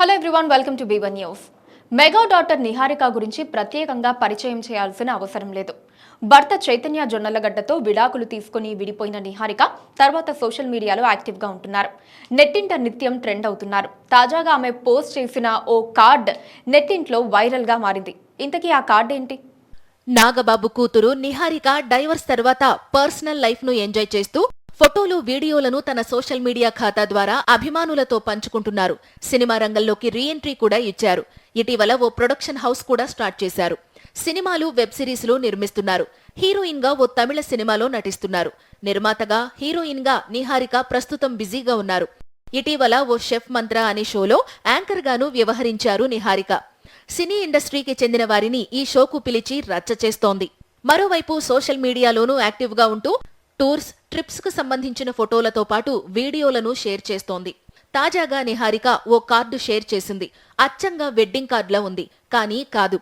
Hello everyone welcome to B one news mega doctor Niharika గురించి ప్రత్యేకంగా పరిచయం చేయాల్సిన అవసరం లేదు. భర్త చైతన్య జొన్నలగడ్డతో విడాకులు తీసుకుని విడిపోయిన నిహారిక తర్వాత సోషల్ మీడియాలో యాక్టివ్గా ఉంటున్నారు. నెట్టింట నిత్యం ట్రెండ్ అవుతున్నారు. తాజాగా ఆమె పోస్ట్ చేసిన ఓ కార్డ్ నెట్టింట్లో వైరల్గా మారింది. ఇంతకీ ఆ కార్డ్ ఏంటి? నాగబాబు కూతురు నిహారిక డైవర్స్ తర్వాత పర్సనల్ లైఫ్ను ఎంజాయ్ చేస్తూ ఫోటోలు వీడియోలను తన సోషల్ మీడియా ఖాతా ద్వారా అభిమానులతో పంచుకుంటున్నారు. సినిమా రంగంలోకి రీఎంట్రీ కూడా ఇచ్చారు. ఇటీవల ఓ ప్రొడక్షన్ హౌస్ కూడా స్టార్ట్ చేశారు. సినిమాలు వెబ్ సిరీస్లు నిర్మిస్తున్నారు. హీరోయిన్గా ఓ తమిళ సినిమాలో నటిస్తున్నారు. నిర్మాతగా హీరోయిన్గా నిహారిక ప్రస్తుతం బిజీగా ఉన్నారు. ఇటీవల ఓ షెఫ్ మంత్ర అనే షోలో యాంకర్ గాను వ్యవహరించారు నిహారిక. సినీ ఇండస్ట్రీకి చెందిన వారిని ఈ షోకు పిలిచి రచ్చ చేస్తోంది. మరోవైపు సోషల్ మీడియాలోనూ యాక్టివ్గా ఉంటూ టూర్స్ ట్రిప్స్కు సంబంధించిన ఫోటోలతో పాటు వీడియోలను షేర్ చేస్తోంది. తాజాగా నిహారిక ఓ కార్డు షేర్ చేసింది. అచ్చంగా వెడ్డింగ్ కార్డులా ఉంది. కానీ కాదు.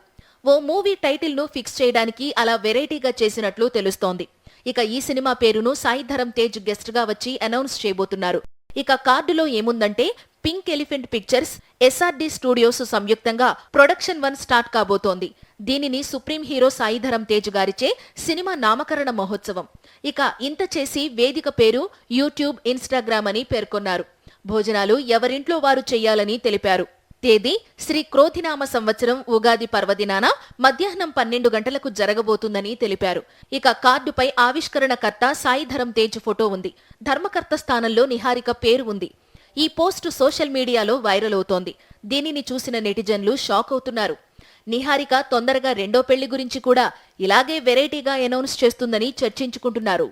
ఓ మూవీ టైటిల్ను ఫిక్స్ చేయడానికి అలా వెరైటీగా చేసినట్లు తెలుస్తోంది. ఇక ఈ సినిమా పేరును సాయి ధరమ్ తేజ్ గెస్ట్గా వచ్చి అనౌన్స్ చేయబోతున్నారు. ఇక కార్డులో ఏముందంటే pink elephant pictures SRD studios సంయుక్తంగా ప్రొడక్షన్ వన్ స్టార్ట్ కాబోతోంది. దీనిని సుప్రీం హీరో సాయిధరం తేజ్ గారిచే సినిమా నామకరణ మహోత్సవం. ఇక ఇంత చేసి వేదిక పేరు యూట్యూబ్ ఇన్స్టాగ్రామ్ అని పేర్కొన్నారు. భోజనాలు ఎవరింట్లో వారు చేయాలని తెలిపారు. తేదీ శ్రీ క్రోధినామ సంవత్సరం ఉగాది పర్వదినాన మధ్యాహ్నం పన్నెండు గంటలకు జరగబోతుందని తెలిపారు. ఇక కార్డుపై ఆవిష్కరణకర్త సాయిధరం తేజ్ ఫోటో ఉంది. ధర్మకర్త స్థానంలో నిహారిక పేరు ఉంది. ఈ పోస్టు సోషల్ మీడియాలో వైరల్ అవుతోంది. దీనిని చూసిన నెటిజన్లు షాక్ అవుతున్నారు. నిహారిక తొందరగా రెండో పెళ్ళి గురించి కూడా ఇలాగే వెరైటీగా అనౌన్స్ చేస్తుందని చర్చించుకుంటున్నారు.